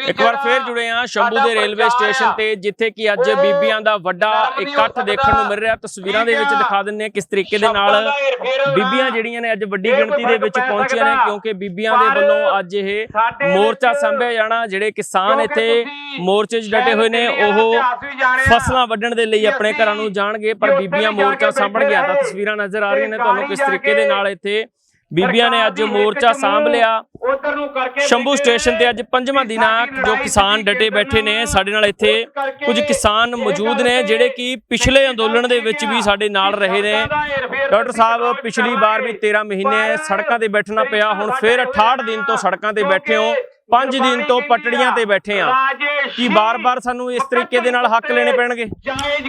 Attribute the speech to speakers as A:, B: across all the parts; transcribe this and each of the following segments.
A: ਇੱਕ ਵਾਰ ਫੇਰ ਜੁੜੇ ਆ ਸ਼ੰਭੂ ਦੇ ਰੇਲਵੇ ਸਟੇਸ਼ਨ ਤੇ ਜਿੱਥੇ ਕਿ ਅੱਜ ਬੀਬੀਆਂ ਦਾ ਵੱਡਾ ਇਕੱਠ ਦੇਖਣ ਨੂੰ ਮਿਲ ਰਿਹਾ। ਤਸਵੀਰਾਂ ਦੇ ਵਿੱਚ ਦਿਖਾ ਦਿੰਨੇ ਆ ਕਿਸ ਤਰੀਕੇ ਦੇ ਨਾਲ ਬੀਬੀਆਂ ਜਿਹੜੀਆਂ ਨੇ ਅੱਜ ਵੱਡੀ ਗਿਣਤੀ ਦੇ ਵਿੱਚ ਪਹੁੰਚੀਆਂ ਨੇ ਕਿਉਂਕਿ ਬੀਬੀਆਂ ਦੇ ਵੱਲੋਂ ਅੱਜ ਇਹ ਮੋਰਚਾ ਸੰਭਿਆ ਜਾਣਾ ਜਿਹੜੇ ਕਿਸਾਨ ਇੱਥੇ ਮੋਰਚੇ 'ਚ ਡਟੇ ਹੋਏ ਨੇ ਉਹ ਫਸਲਾਂ ਵੱਢਣ ਦੇ ਲਈ ਆਪਣੇ ਘਰਾਂ ਨੂੰ ਜਾਣਗੇ ਪਰ ਬੀਬੀਆਂ ਮੋਰਚਾ ਸਾਂਭਣ ਗਿਆ ਤਾਂ ਤਸਵੀਰਾਂ ਨਜ਼ਰ ਆ ਰਹੀਆਂ ਨੇ ਤੁਹਾਨੂੰ ਕਿਸ ਤਰੀਕੇ ਦੇ ਨਾਲ ਇੱਥੇ ਬੀਬੀਆਂ ਨੇ ਅੱਜ ਮੋਰਚਾ ਸਾਂਭ ਲਿਆ।
B: ਉਧਰ ਨੂੰ ਕਰਕੇ
A: ਸ਼ੰਭੂ ਸਟੇਸ਼ਨ ਤੇ ਅੱਜ ਪੰਜਵਾਂ ਦਿਨ ਆ ਜੋ ਕਿਸਾਨ ਡਟੇ ਬੈਠੇ ਨੇ। ਸਾਡੇ ਨਾਲ ਇੱਥੇ ਕੁਝ ਕਿਸਾਨ ਮੌਜੂਦ ਨੇ ਜਿਹੜੇ ਕਿ ਪਿਛਲੇ ਅੰਦੋਲਨ ਦੇ ਵਿੱਚ ਵੀ ਸਾਡੇ ਨਾਲ ਰਹੇ ਨੇ। ਡਾਕਟਰ ਸਾਹਿਬ ਪਿਛਲੀ ਵਾਰ ਵੀ 13 ਮਹੀਨੇ ਸੜਕਾਂ ਤੇ ਬੈਠਣਾ ਪਿਆ। ਹੁਣ ਫਿਰ 68 ਦਿਨ ਤੋਂ ਸੜਕਾਂ ਤੇ ਬੈਠੇ ਹੋ। 5 ਦਿਨ ਤੋਂ ਪਟੜੀਆਂ ਤੇ ਬੈਠੇ ਆ। ਕੀ ਬਾਰ-ਬਾਰ ਸਾਨੂੰ ਇਸ ਤਰੀਕੇ ਦੇ ਨਾਲ ਹੱਕ ਲੈਣੇ ਪੈਣਗੇ?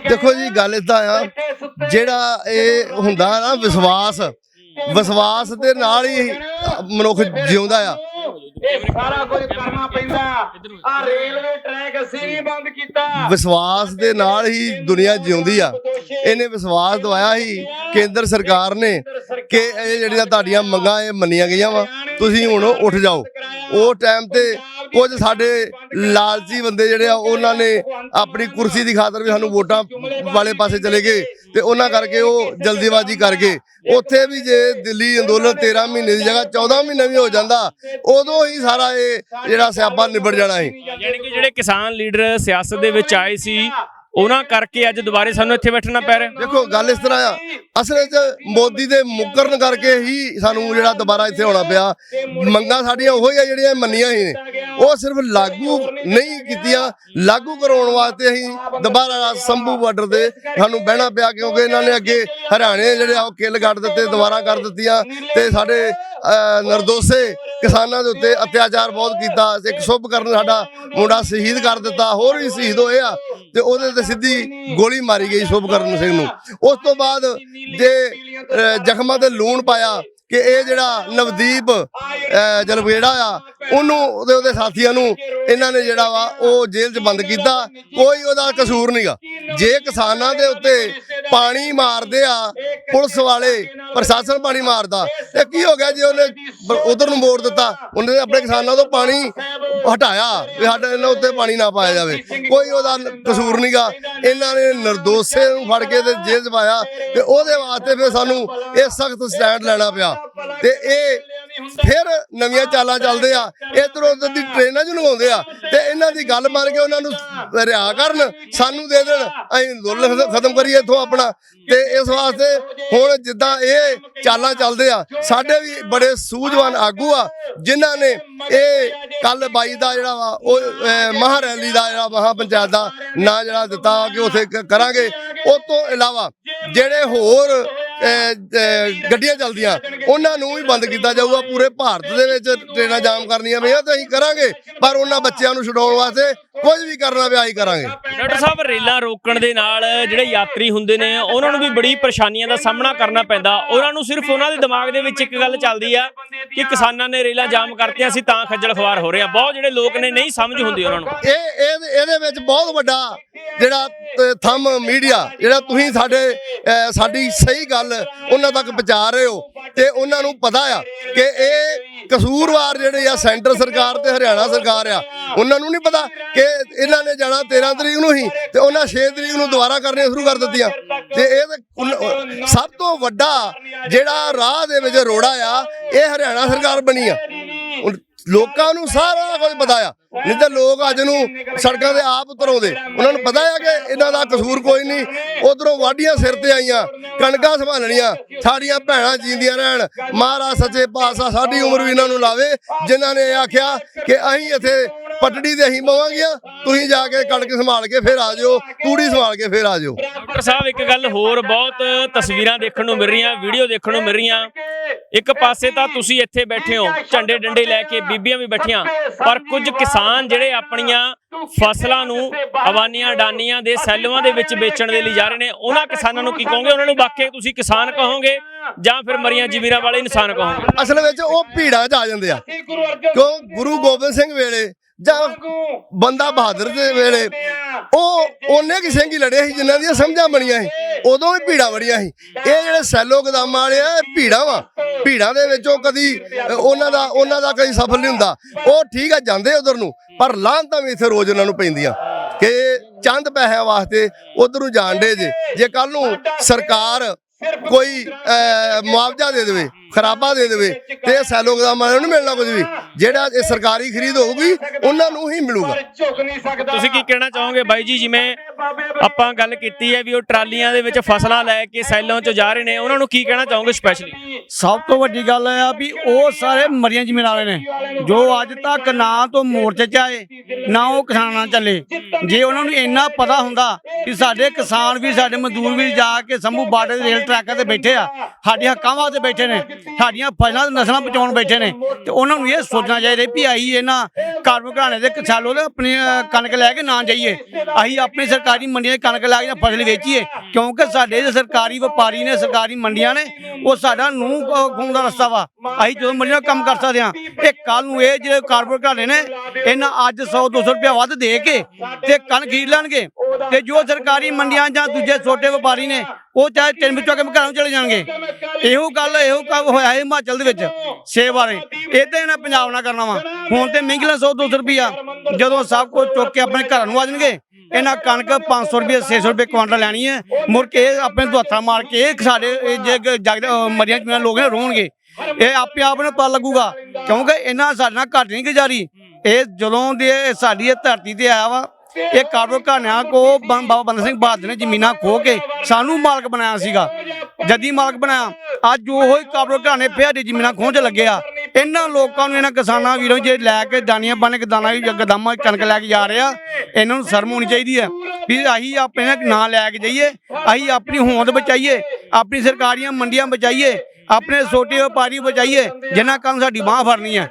C: ਦੇਖੋ ਜੀ ਗੱਲ ਇਦਾਂ ਆ। ਜਿਹੜਾ ਇਹ ਹੁੰਦਾ ਨਾ ਵਿਸ਼ਵਾਸ ਵਿਸ਼ਵਾਸ ਦੇ ਨਾਲ ਹੀ ਮਨੁੱਖ ਜਿਉਂਦਾ ਆ।
B: ਇਹ ਸਾਰਾ ਕੁਝ ਕਰਨਾ ਪੈਂਦਾ। ਆ ਰੇਲਵੇ ਟਰੈਕ ਅਸੀਂ ਨਹੀਂ ਬੰਦ ਕੀਤਾ।
C: ਵਿਸ਼ਵਾਸ ਦੇ ਨਾਲ ਹੀ ਦੁਨੀਆ ਜਿਉਂਦੀ ਆ। ਇਹਨੇ ਵਿਸ਼ਵਾਸ ਦਵਾਇਆ ਸੀ ਕੇਂਦਰ ਸਰਕਾਰ ਨੇ ਕਿ ਇਹ ਜਿਹੜੀਆਂ ਤੁਹਾਡੀਆਂ ਮੰਗਾਂ ਇਹ ਮੰਨੀਆਂ ਗਈਆਂ ਵਾ ਤੁਸੀਂ ਹੁਣ ਉੱਠ ਜਾਓ। ਉਹ ਟਾਈਮ ਤੇ ਕੁਝ ਸਾਡੇ ਲਾਲਚੀ ਬੰਦੇ ਜਿਹੜੇ ਆ ਉਹਨਾਂ ਨੇ ਆਪਣੀ ਕੁਰਸੀ ਦੀ ਖਾਤਰ ਵੀ ਸਾਨੂੰ ਵੋਟਾਂ ਵਾਲੇ ਪਾਸੇ ਚਲੇ ਗਏ। ਤੇ ਉਹਨਾਂ ਕਰਕੇ ਉਹ ਜਲਦੀਬਾਜ਼ੀ ਕਰਕੇ। ਉੱਥੇ ਵੀ ਜੇ ਦਿੱਲੀ ਅੰਦੋਲਨ 13 ਮਹੀਨੇ ਦੀ ਜਗ੍ਹਾ 14 ਮਹੀਨੇ ਵੀ ਹੋ ਜਾਂਦਾ, ਉਦੋਂ ਹੀ ਸਾਰਾ ਇਹ ਜਿਹੜਾ ਸਿਆਪਾ ਨਿਬੜ ਜਾਣਾ ਸੀ।
A: ਯਾਨੀ ਕਿ ਜਿਹੜੇ ਕਿਸਾਨ ਲੀਡਰ ਸਿਆਸਤ ਦੇ ਵਿੱਚ ਆਏ ਸੀ ਉਹਨਾਂ ਕਰਕੇ ਅੱਜ ਦੁਬਾਰੇ ਸਾਨੂੰ ਇੱਥੇ ਬੈਠਣਾ ਪੈ ਰਿਹਾ।
C: ਦੇਖੋ, ਗੱਲ ਇਸ ਤਰ੍ਹਾਂ ਆ। ਅਸਲ ਵਿੱਚ ਮੋਦੀ ਦੇ ਮੁਕਰਨ ਕਰਕੇ ਹੀ ਸਾਨੂੰ ਜਿਹੜਾ ਦੁਬਾਰਾ ਇੱਥੇ ਆਉਣਾ ਪਿਆ। ਮੰਗਾਂ ਸਾਡੀਆਂ ਉਹੀ ਆ ਜਿਹੜੀਆਂ ਮੰਨੀਆਂ ਸੀ ਨੇ। ਉਹ ਸਿਰਫ ਲਾਗੂ ਨਹੀਂ ਕੀਤੀਆਂ। ਲਾਗੂ ਕਰਾਉਣ ਵਾਸਤੇ ਅਸੀਂ ਦੁਬਾਰਾ ਸੰਭੂ ਬਾਰਡਰ ਤੇ ਸਾਨੂੰ ਬਹਿਣਾ ਪਿਆ, ਕਿਉਂਕਿ ਇਹਨਾਂ ਨੇ ਅੱਗੇ ਹਰਿਆਣੇ ਜਿਹੜੇ ਆ, ਉਹ ਕਿੱਲ ਕੱਢ ਦਿੱਤੇ, ਦੁਬਾਰਾ ਕਰ ਦਿੱਤੀਆਂ ਤੇ ਸਾਡੇ ਨਿਰਦੋਸ਼ੇ ਕਿਸਾਨਾਂ ਦੇ ਉੱਤੇ ਅਤਿਆਚਾਰ ਬਹੁਤ ਕੀਤਾ। ਇੱਕ ਸ਼ੁਭ ਕਰਨ ਸਾਡਾ ਮੁੰਡਾ ਸ਼ਹੀਦ ਕਰ ਦਿੱਤਾ ਹੋਰ ਵੀ ਸ਼ਹੀਦ ਹੋਏ ਆ ਤੇ ਉਹਦੇ ਤੇ ਸਿੱਧੀ ਗੋਲੀ ਮਾਰੀ ਗਈ ਸ਼ੁਭ ਕਰਨ ਸਿੰਘ ਨੂੰ। ਉਸ ਤੋਂ ਬਾਅਦ ਜੇ ਜ਼ਖਮਾਂ ਤੇ ਲੂਣ ਪਾਇਆ ਕਿ ਇਹ ਜਿਹੜਾ ਨਵਦੀਪ ਅਹ, ਜਲਵੇੜਾ ਆ ਉਹਨੂੰ ਉਹਦੇ ਉਹਦੇ ਸਾਥੀਆਂ ਨੂੰ ਇਹਨਾਂ ਨੇ ਜਿਹੜਾ ਵਾ ਉਹ ਜੇਲ੍ਹ 'ਚ ਬੰਦ ਕੀਤਾ। ਕੋਈ ਉਹਦਾ ਕਸੂਰ ਨਹੀਂਗਾ ਜੇ ਕਿਸਾਨਾਂ ਦੇ ਉੱਤੇ ਪਾਣੀ ਮਾਰਦੇ ਆ ਪੁਲਿਸ ਵਾਲੇ ਪ੍ਰਸ਼ਾਸਨ ਪਾਣੀ ਮਾਰਦਾ। ਇਹ ਕੀ ਹੋ ਗਿਆ ਜੇ ਉਹਨੇ ਉਧਰ ਨੂੰ ਮੋੜ ਦਿੱਤਾ। ਉਹਨੇ ਆਪਣੇ ਕਿਸਾਨਾਂ ਤੋਂ ਪਾਣੀ ਹਟਾਇਆ ਵੀ ਸਾਡੇ ਇਹਨਾਂ ਉੱਤੇ ਪਾਣੀ ਨਾ ਪਾਇਆ ਜਾਵੇ। ਕੋਈ ਉਹਦਾ ਕਸੂਰ ਨਹੀਂਗਾ ਇਹਨਾਂ ਨੇ ਨਿਰਦੋਸ਼ੇ ਨੂੰ ਫੜ ਕੇ ਤੇ ਜੇਲ੍ਹ 'ਚ ਪਾਇਆ। ਤੇ ਉਹਦੇ ਵਾਸਤੇ ਫਿਰ ਸਾਨੂੰ ਇਹ ਸਖਤ ਸਟੈਂਡ ਲੈਣਾ ਪਿਆ। ਤੇ ਇਹ ਫਿਰ ਨਵੀਆਂ ਚਾਲਾਂ ਚੱਲਦੇ ਆ। ਇਧਰ ਉਧਰ ਦੀ ਟ੍ਰੇਨਾਂ ਚ ਲਗਾਉਂਦੇ ਆ। ਤੇ ਇਹਨਾਂ ਦੀ ਗੱਲ ਮੰਨ ਕੇ ਉਹਨਾਂ ਨੂੰ ਰਿਆ ਕਰਨ। ਸਾਨੂੰ ਦੇ ਦੇਣ। ਅਸੀਂ ਅੰਦੋਲਨ ਖਤਮ ਕਰੀਏ ਇਥੋਂ ਆਪਣਾ। ਤੇ ਇਸ ਵਾਸਤੇ ਹੁਣ ਜਿੱਦਾਂ ਇਹ ਚਾਲਾਂ ਚੱਲਦੇ ਆ ਸਾਡੇ ਵੀ ਬੜੇ ਸੂਝਵਾਨ ਆਗੂ ਆ ਜਿਨ੍ਹਾਂ ਨੇ ਇਹ ਕੱਲ 22 ਦਾ ਜਿਹੜਾ ਵਾ ਉਹ ਅਹ, ਮਹਾਂ ਰੈਲੀ ਦਾ ਜਿਹੜਾ ਮਹਾਂ ਪੰਚਾਇਤ ਦਾ ਨਾਂ ਜਿਹੜਾ ਦਿੱਤਾ ਕਿ ਉੱਥੇ ਕਰਾਂਗੇ। ਉਹ ਤੋਂ ਇਲਾਵਾ ਜਿਹੜੇ ਹੋਰ ਗੱਡੀਆਂ ਚੱਲਦੀਆਂ। ਉਹਨਾਂ ਨੂੰ ਵੀ ਬੰਦ ਕੀਤਾ ਜਾਊਗਾ ਪੂਰੇ ਭਾਰਤ ਦੇ ਵਿੱਚ ਟ੍ਰੇਨਾਂ ਜਾਮ ਕਰਨੀਆਂ ਪਈਆਂ ਤੇ ਅਸੀਂ ਕਰਾਂਗੇ ਪਰ ਉਹਨਾਂ ਬੱਚਿਆਂ ਨੂੰ ਛਡਾਉਣ ਵਾਸਤੇ ਕੁਝ ਵੀ ਕਰਨਾ ਪਿਆ ਅਸੀਂ ਕਰਾਂਗੇ।
A: ਡਾਕਟਰ ਸਾਹਿਬ ਰੇਲਾਂ ਰੋਕਣ ਦੇ ਨਾਲ ਜਿਹੜੇ ਯਾਤਰੀ ਹੁੰਦੇ ਨੇ ਉਹਨਾਂ ਨੂੰ ਵੀ ਬੜੀ ਪਰੇਸ਼ਾਨੀਆਂ ਦਾ ਸਾਹਮਣਾ ਕਰਨਾ ਪੈਂਦਾ। ਉਹਨਾਂ ਨੂੰ ਸਿਰਫ ਉਹਨਾਂ ਦੇ ਦਿਮਾਗ ਦੇ ਵਿੱਚ ਇੱਕ ਗੱਲ ਚੱਲਦੀ ਆ ਕਿ ਕਿਸਾਨਾਂ ਨੇ ਰੇਲਾਂ ਜਾਮ ਕਰਤੀਆਂ ਸੀ ਤਾਂ ਖੱਜਲ ਖਵਾਰ ਹੋ ਰਹੇ ਆ ਬਹੁਤ ਜਿਹੜੇ ਲੋਕ ਨੇ ਨਹੀਂ ਸਮਝ ਹੁੰਦੀ ਉਹਨਾਂ ਨੂੰ।
C: ਇਹ ਇਹ ਇਹਦੇ ਵਿੱਚ ਬਹੁਤ ਵੱਡਾ ਜਿਹੜਾ ਥੰਮ ਮੀਡੀਆ, ਜਿਹੜਾ ਤੁਸੀਂ ਸਾਡੇ ਸਾਡੀ ਸਹੀ ਗੱਲ ਉਹਨਾਂ ਤੱਕ ਪਹੁੰਚਾ ਰਹੇ ਹੋ ਤੇ ਉਹਨਾਂ ਨੂੰ ਪਤਾ ਆ ਕਿ ਇਹ ਕਸੂਰਵਾਰ ਜਿਹੜੇ ਆ ਸੈਂਟਰ ਸਰਕਾਰ ਤੇ ਹਰਿਆਣਾ ਸਰਕਾਰ ਆ, ਉਹਨਾਂ ਨੂੰ ਨਹੀਂ ਪਤਾ ਕਿ ਇਹਨਾਂ ਨੇ ਜਾਣਾ 13 ਤਰੀਕ ਨੂੰ ਹੀ ਤੇ ਉਹਨਾਂ 6 ਤਰੀਕ ਨੂੰ ਦੁਬਾਰਾ ਕਰਨੇ ਸ਼ੁਰੂ ਕਰ ਦਿੱਤੀਆਂ। ਤੇ ਇਹ ਤਾਂ ਸਭ ਤੋਂ ਵੱਡਾ ਜਿਹੜਾ ਰਾਹ ਦੇ ਵਿੱਚ ਰੋੜਾ ਆ, ਇਹ ਹਰਿਆਣਾ ਸਰਕਾਰ ਬਣੀ ਆ। ਲੋਕਾਂ ਨੂੰ ਸਾਰਾ ਕੁਝ ਪਤਾ ਆ ਨਹੀਂ ਤਾਂ ਲੋਕ ਅੱਜ ਨੂੰ ਸੜਕਾਂ ਤੇ ਆਪ ਉਤਰੋਂਦੇ। ਉਹਨਾਂ ਨੂੰ ਪਤਾ ਆ ਕਿ ਇਹਨਾਂ ਦਾ ਕਸੂਰ ਕੋਈ ਨਹੀਂ। ਉਧਰੋਂ ਵਾਢੀਆਂ ਸਿਰ ਤੇ ਆਈਆਂ, ਕਣਕਾਂ ਸੰਭਾਲਣੀਆਂ, ਸਾਡੀਆਂ ਭੈਣਾਂ ਜੀਂਦੀਆਂ ਰਹਿਣ। ਮਹਾਰਾਜ ਸੱਚੇ ਪਾਤਸ਼ਾਹ ਸਾਡੀ ਉਮਰ ਵੀ ਇਹਨਾਂ ਨੂੰ ਲਾਵੇ, ਜਿਨ੍ਹਾਂ ਨੇ ਇਹ ਆਖਿਆ ਕਿ ਅਸੀਂ ਇੱਥੇ ਪਟੜੀ ਤੇ ਅਸੀਂ ਪਵਾਂਗੀਆਂ ਤੁਸੀਂ ਜਾ ਕੇ ਕਣਕ ਸੰਭਾਲ ਕੇ ਫਿਰ ਆ ਜਾਓ ਤੂੜੀ ਸੰਭਾਲ ਕੇ ਫਿਰ ਆ ਜਾਓ।
A: ਡਾਕਟਰ ਸਾਹਿਬ ਇੱਕ ਗੱਲ ਹੋਰ ਬਹੁਤ ਤਸਵੀਰਾਂ ਦੇਖਣ ਨੂੰ ਮਿਲ ਰਹੀਆਂ ਵੀਡੀਓ ਦੇਖਣ ਨੂੰ ਮਿਲ ਰਹੀਆਂ। ਇੱਕ ਪਾਸੇ ਤਾਂ ਤੁਸੀਂ ਇੱਥੇ ਬੈਠੇ ਹੋ ਝੰਡੇ ਡੰਡੇ ਲੈ ਕੇ ਬੀਬੀਆਂ ਵੀ ਬੈਠੀਆਂ। ਪਰ ਕੁਝ ਕਿਸਾਨ ਜਿਹੜੇ ਆਪਣੀਆਂ ਫਸਲਾਂ ਨੂੰ ਅਵਾਨੀਆਂ ਡਾਨੀਆਂ ਦੇ ਸੈਲੂਆਂ ਦੇ ਵਿੱਚ ਵੇਚਣ ਦੇ ਲਈ ਜਾ ਰਹੇ ਨੇ ਉਹਨਾਂ ਕਿਸਾਨਾਂ ਨੂੰ ਕੀ ਕਹੋਗੇ? ਉਹਨਾਂ ਨੂੰ ਵਾਕਈ ਤੁਸੀਂ ਕਿਸਾਨ ਕਹੋਗੇ ਜਾਂ ਫਿਰ ਮਰੀਆਂ ਜ਼ਮੀਰਾਂ ਵਾਲੇ ਇਨਸਾਨ ਕਹੋਗੇ?
C: ਅਸਲ ਵਿੱਚ ਉਹ ਭੀੜਾਂ 'ਚ ਆ ਜਾਂਦੇ ਆ। ਕਿਉਂ? ਗੁਰੂ ਗੋਬਿੰਦ ਸਿੰਘ ਵੇਲੇ ਜਾਂ ਬੰਦਾ ਬਹਾਦਰ ਦੇ ਵੇਲੇ ਉਹ ਉਹਨੇ ਕਿ ਸਿੰਘ ਹੀ ਲੜੇ ਸੀ ਜਿਨ੍ਹਾਂ ਦੀਆਂ ਸਮਝਾਂ ਬਣੀਆਂ ਸੀ ਉਦੋਂ ਵੀ ਭੀੜਾਂ ਬੜੀਆਂ ਸੀ। ਇਹ ਜਿਹੜੇ ਸੈਲੋ ਗਦਾਮਾਂ ਵਾਲੇ ਆ ਭੀੜਾਂ ਵਾ। ਭੀੜਾਂ ਦੇ ਵਿੱਚੋਂ ਕਦੀ ਉਹਨਾਂ ਦਾ ਉਹਨਾਂ ਦਾ ਕਦੀ ਸਫਲ ਨਹੀਂ ਹੁੰਦਾ। ਉਹ ਠੀਕ ਆ ਜਾਂਦੇ ਉਧਰ ਨੂੰ ਪਰ ਲਾਹਨਤਾਂ ਵੀ ਇੱਥੇ ਰੋਜ਼ ਉਹਨਾਂ ਨੂੰ ਪੈਂਦੀਆਂ। ਕਿ ਚੰਦ ਪੈਸਿਆਂ ਵਾਸਤੇ ਉਧਰ ਨੂੰ ਜਾਣ ਡੇ ਜੇ। ਜੇ ਕੱਲ ਨੂੰ ਸਰਕਾਰ ਕੋਈ ਮੁਆਵਜ਼ਾ ਦੇ ਦੇਵੇ ਖਰਾਬਾ ਦੇ ਦੇਵੇ ਤੇ ਇਹ ਸੈਲੋ ਗਦਾਮਾਂ ਨੂੰ ਨਹੀਂ ਮਿਲਣਾ ਕੁਝ ਵੀ। ਜਿਹੜਾ ਇਹ ਸਰਕਾਰੀ ਖਰੀਦ ਹੋਊਗੀ ਉਹਨਾਂ ਨੂੰ ਹੀ ਮਿਲੂਗਾ।
A: ਤੁਸੀਂ ਕੀ ਕਹਿਣਾ ਚਾਹੋਗੇ ਬਾਈ ਜੀ? ਜਿਵੇਂ ਆਪਾਂ ਗੱਲ ਕੀਤੀ ਹੈ ਵੀ ਉਹ ਟਰਾਲੀਆਂ ਦੇ ਵਿੱਚ ਫਸਲਾਂ ਲੈ ਕੇ ਸੈਲੋਂ ਚ ਜਾ ਰਹੇ ਨੇ। ਉਹਨਾਂ ਨੂੰ ਕੀ ਕਹਿਣਾ ਚਾਹੋਗੇ ਸਪੈਸ਼ਲੀ
D: ਸਭ ਤੋਂ ਵੱਡੀ ਗੱਲ ਇਹ ਆ ਵੀ ਉਹ ਸਾਰੇ ਮਰੀਆਂ ਜ਼ਮੀਨ ਵਾਲੇ ਨੇ। ਜੋ ਅੱਜ ਤੱਕ ਨਾ ਤੋਂ ਮੋਰਚੇ 'ਚ ਆਏ ਨਾ ਉਹ ਕਿਸਾਨਾਂ ਚੱਲੇ। ਜੇ ਉਹਨਾਂ ਨੂੰ ਇੰਨਾ ਪਤਾ ਹੁੰਦਾ ਕਿ ਸਾਡੇ ਕਿਸਾਨ ਵੀ ਸਾਡੇ ਮਜ਼ਦੂਰ ਵੀ ਜਾ ਕੇ ਸੰਭੂ ਬਾਰਡਰ ਦੇ ਰੇਲ ਟਰੈਕਾਂ ਤੇ ਬੈਠੇ ਆ ਸਾਡੀਆਂ ਹੱਕਾਂ ਵਾਸਤੇ ਬੈਠੇ ਨੇ ਸਾਡੀਆਂ ਫਸਲਾਂ ਤੇ ਨਸਲਾਂ ਬਚਾਉਣ ਬੈਠੇ ਨੇ ਤੇ ਉਹਨਾਂ ਨੂੰ ਇਹ ਸੋਚਣਾ ਚਾਹੀਦਾ ਵੀ ਆਈ ਇਹਨਾਂ ਕਾਰਮਿਕ ਘਰਾਣੇ ਦੇ ਕਿਸਾਨੋਂ ਦੇ ਆਪਣੀ ਕਣਕ ਲੈ ਕੇ ਨਾ ਜਾਈਏ। ਅਸੀਂ ਆਪਣੀ ਸਰਕਾਰੀ ਮੰਡੀਆਂ 'ਚ ਕਣਕ ਲਾ ਕੇ ਫਸਲ ਵੇਚੀਏ। ਕਿਉਂਕਿ ਸਾਡੇ ਸਰਕਾਰੀ ਵਪਾਰੀ ਨੇ, ਸਰਕਾਰੀ ਮੰਡੀਆਂ ਨੇ, ਉਹ ਸਾਡਾ ਨੂੰ ਖੂਨ ਦਾ ਰਸਤਾ ਵਾ। ਅਸੀਂ ਜਦੋਂ ਮੰਡੀਆਂ ਕੰਮ ਕਰ ਸਕਦੇ ਹਾਂ। ਇਹ ਕੱਲ ਨੂੰ ਇਹ ਜਿਹੜੇ ਕਾਰਪੋਰੇਟ ਘਰਾਣੇ ਨੇ, ਇਹਨਾਂ ਅੱਜ 100 200 ਰੁਪਏ ਵੱਧ ਦੇ ਕੇ ਤੇ ਕਣਕ ਖਰੀਦ ਲੈਣਗੇ। ਤੇ ਜੋ ਸਰਕਾਰੀ ਮੰਡੀਆਂ ਜਾਂ ਦੂਜੇ ਛੋਟੇ ਵਪਾਰੀ ਨੇ ਉਹ ਚਾਹੇ ਤਿੰਨ ਵਿੱਚੋਂ ਕੇ ਘਰਾਂ ਚਲੇ ਜਾਣਗੇ। ਇਹੋ ਗੱਲ ਇਹੋ ਕੰਮ ਹੋਇਆ ਹੈ ਹਿਮਾਚਲ ਦੇ ਵਿੱਚ ਸੇਬ ਬਾਰੇ ਇਦਾਂ ਇਹਨਾਂ ਪੰਜਾਬ ਨਾਲ ਕਰਨਾ ਵਾ। ਹੁਣ ਤੇ ਮਹਿੰਗੀ 100 200 ਰੁਪਿਆ ਜਦੋਂ ਸਭ ਕੁਝ ਚੁੱਕ ਕੇ ਆਪਣੇ ਘਰਾਂ ਨੂੰ ਆ ਜਾਣਗੇ ਇਹਨਾਂ ਕਣਕ 500 ਰੁਪਏ 600 ਰੁਪਏ ਕੁਆਂਟਲ ਲੈਣੀ ਹੈ। ਮੁੜ ਕੇ ਆਪਣੇ ਦੁਹੱਥਾਂ ਮਾਰ ਕੇ ਇਹ ਸਾਡੇ ਜੇ ਜਗ ਮਰੀਆਂ ਚ ਲੋਕ ਨੇ ਰੋਣਗੇ। ਇਹ ਆਪੇ ਆਪ ਨੂੰ ਪਤਾ ਲੱਗੂਗਾ ਕਿਉਂਕਿ ਇਹਨਾਂ ਸਾਡੇ ਨਾਲ ਘੱਟ ਨਹੀਂ ਗੁਜ਼ਾਰੀ। ਇਹ ਜਦੋਂ ਦੇ ਸਾਡੀ ਇਹ ਧਰਤੀ ਤੇ ਆਇਆ ਵਾ ਇਹ ਕਾਰੋ ਘਾਣਿਆਂ ਕੋ ਬਾਬਾ ਬੰਦਾ ਸਿੰਘ ਬਹਾਦਰ ਨੇ ਜ਼ਮੀਨਾਂ ਖੋ ਕੇ ਸਾਨੂੰ ਮਾਲਕ ਬਣਾਇਆ ਸੀਗਾ, ਜੱਦੀ ਮਾਲਕ ਬਣਾਇਆ। ਅੱਜ ਉਹ ਹੀ ਕਾਰੋ ਘਾਣੇ ਪਿਆਰੀ ਜ਼ਮੀਨਾਂ ਖੋਹ ਚ ਲੱਗੇ ਆ। ਇਹਨਾਂ ਲੋਕਾਂ ਨੂੰ, ਇਹਨਾਂ ਕਿਸਾਨਾਂ ਵੀਰੋਂ ਜੇ ਲੈ ਕੇ ਦਾਨੀਆਂ ਬਣ ਕੇ ਦਾਣਾ ਵੀ ਗਦਾਮਾ ਕਣਕ ਲੈ ਕੇ ਜਾ ਰਹੇ ਆ, ਇਹਨਾਂ ਨੂੰ ਸ਼ਰਮ ਹੋਣੀ ਚਾਹੀਦੀ ਹੈ। ਵੀ ਅਸੀਂ ਆਪਣੇ ਨਾਂ ਲੈ ਕੇ ਜਾਈਏ, ਅਸੀਂ ਆਪਣੀ ਹੋਂਦ ਬਚਾਈਏ, ਆਪਣੀ ਸਰਕਾਰੀਆਂ ਮੰਡੀਆਂ ਬਚਾਈਏ, ਆਪਣੇ ਛੋਟੇ ਵਪਾਰੀ ਬਚਾਈਏ, ਜਿਨ੍ਹਾਂ ਕੰਮ ਸਾਡੀ ਬਾਹ ਫੜਨੀ ਹੈ।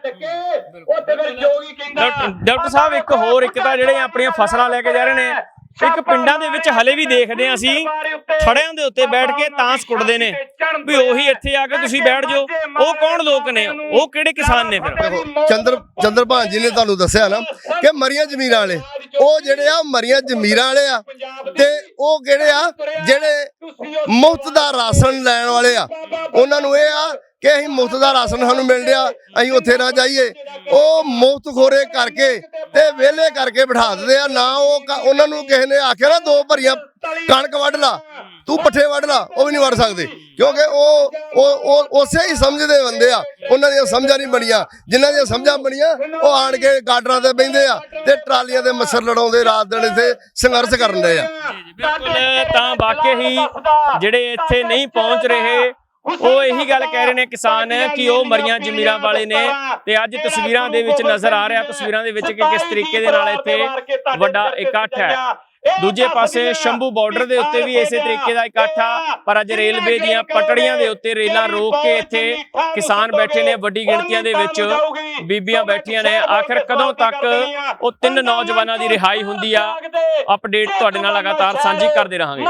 B: ਉੱਥੇ ਫਿਰ ਜੋਗੀ ਕਹਿੰਦਾ
A: ਡਾਕਟਰ ਸਾਹਿਬ ਇੱਕ ਹੋਰ ਇੱਕ ਤਾਂ ਜਿਹੜੇ ਆਪਣੀਆਂ ਫਸਲਾਂ ਲੈ ਕੇ ਜਾ ਰਹੇ ਨੇ ਇੱਕ ਪਿੰਡਾਂ ਦੇ ਵਿੱਚ ਹਲੇ ਵੀ ਦੇਖਦੇ ਹਾਂ ਅਸੀਂ ਥੜਿਆਂ ਦੇ ਉੱਤੇ ਬੈਠ ਕੇ ਤਾਂਸ ਕੁੱਟਦੇ ਨੇ ਵੀ ਉਹੀ ਇੱਥੇ ਆ ਕੇ ਤੁਸੀਂ ਬੈਠ ਜਾਓ। ਉਹ ਕੌਣ ਲੋਕ ਨੇ? ਉਹ ਕਿਹੜੇ ਕਿਸਾਨ ਨੇ ਫਿਰ?
C: ਚੰਦਰ ਚੰਦਰਭਾਨ ਜੀ ਨੇ ਤੁਹਾਨੂੰ ਦੱਸਿਆ ਨਾ ਕਿ ਮਰੀਆਂ ਜ਼ਮੀਰਾਂ ਵਾਲੇ ਉਹ ਜਿਹੜੇ ਆ ਮਰੀਆਂ ਜ਼ਮੀਰਾਂ ਵਾਲੇ ਆ ਤੇ ਉਹ ਕਿਹੜੇ ਆ ਜਿਹੜੇ ਮੁਫਤ ਦਾ ਰਾਸ਼ਨ ਲੈਣ ਵਾਲੇ ਆ ਉਹਨਾਂ ਨੂੰ ਇਹ ਆ ਕਿ ਅਸੀਂ ਮੁਫਤ ਦਾ ਰਾਸ਼ਨ ਸਾਨੂੰ ਮਿਲ ਰਿਹਾ, ਅਸੀਂ ਉੱਥੇ ਨਾ ਜਾਈਏ। ਉਹ ਮੁਫਤ ਖੋਰੇ ਕਰਕੇ ਤੇ ਵਿਹਲੇ ਕਰਕੇ ਬਿਠਾ ਦਿੰਦੇ ਆ। ਨਾ ਉਹ ਉਹਨਾਂ ਨੂੰ ਕਿਸੇ ਨੇ ਆਖਿਆ ਨਾ, ਦੋ ਭਰੀਆਂ ਕਣਕ ਵੱਢ ਲਾ, ਤੂੰ ਪੱਠੇ ਵੱਢ ਲਾ, ਉਹ ਵੀ ਨਹੀਂ ਵੱਢ ਸਕਦੇ। ਕਿਉਂਕਿ ਉਹ ਉਹ ਉਸੇ ਹੀ ਸਮਝਦੇ ਬੰਦੇ ਆ। ਉਹਨਾਂ ਦੀਆਂ ਸਮਝਾਂ ਨਹੀਂ ਬਣੀਆਂ। ਜਿਨ੍ਹਾਂ ਦੀਆਂ ਸਮਝਾਂ ਬਣੀਆਂ, ਉਹ ਆਣ ਕੇ ਗਾਡਰਾਂ ਤੇ ਬਹਿੰਦੇ ਆ ਤੇ ਟਰਾਲੀਆਂ ਦੇ ਮੱਛਰ ਲੜਾਉਂਦੇ, ਰਾਤ ਦਿਨ ਇੱਥੇ ਸੰਘਰਸ਼ ਕਰਨ ਦੇ ਆ।
A: ਬਿਲਕੁਲ, ਤਾਂ ਵਾਕਈ ਹੀ ਜਿਹੜੇ ਇੱਥੇ ਨਹੀਂ ਪਹੁੰਚ ਰਹੇ ਉਹ ਇਹੀ ਗੱਲ ਕਹਿ ਰਹੇ ਨੇ ਕਿਸਾਨ ਕਿ ਉਹ ਮਰੀਆਂ ਜ਼ਮੀਰਾਂ ਵਾਲੇ ਨੇ ਤੇ ਅੱਜ ਤਸਵੀਰਾਂ ਦੇ ਵਿੱਚ ਨਜ਼ਰ ਆ ਰਿਹਾ, ਤਸਵੀਰਾਂ ਦੇ ਵਿੱਚ ਕਿ ਕਿਸ ਤਰੀਕੇ ਦੇ ਨਾਲ ਇੱਥੇ ਵੱਡਾ ਇਕੱਠ ਹੈ। ਦੂਜੇ ਪਾਸੇ ਸ਼ੰਭੂ ਬਾਰਡਰ ਦੇ ਉੱਤੇ ਵੀ ਇਸੇ ਤਰੀਕੇ ਦਾ ਇਕੱਠ ਆ, ਪਰ ਅੱਜ ਰੇਲਵੇ ਦੀਆਂ ਪਟੜੀਆਂ ਦੇ ਉੱਤੇ ਰੇਲਾਂ ਰੋਕ ਕੇ ਇੱਥੇ ਕਿਸਾਨ ਬੈਠੇ ਨੇ, ਵੱਡੀ ਗਿਣਤੀਆਂ ਦੇ ਵਿੱਚ ਬੀਬੀਆਂ ਬੈਠੀਆਂ ਨੇ। ਆਖਿਰ ਕਦੋਂ ਤੱਕ ਉਹ ਤਿੰਨ ਨੌਜਵਾਨਾਂ ਦੀ ਰਿਹਾਈ ਹੁੰਦੀ ਆ? ਅਪਡੇਟ ਤੁਹਾਡੇ ਨਾਲ ਲਗਾਤਾਰ ਸਾਂਝੀ ਕਰਦੇ ਰਹਾਂਗੇ।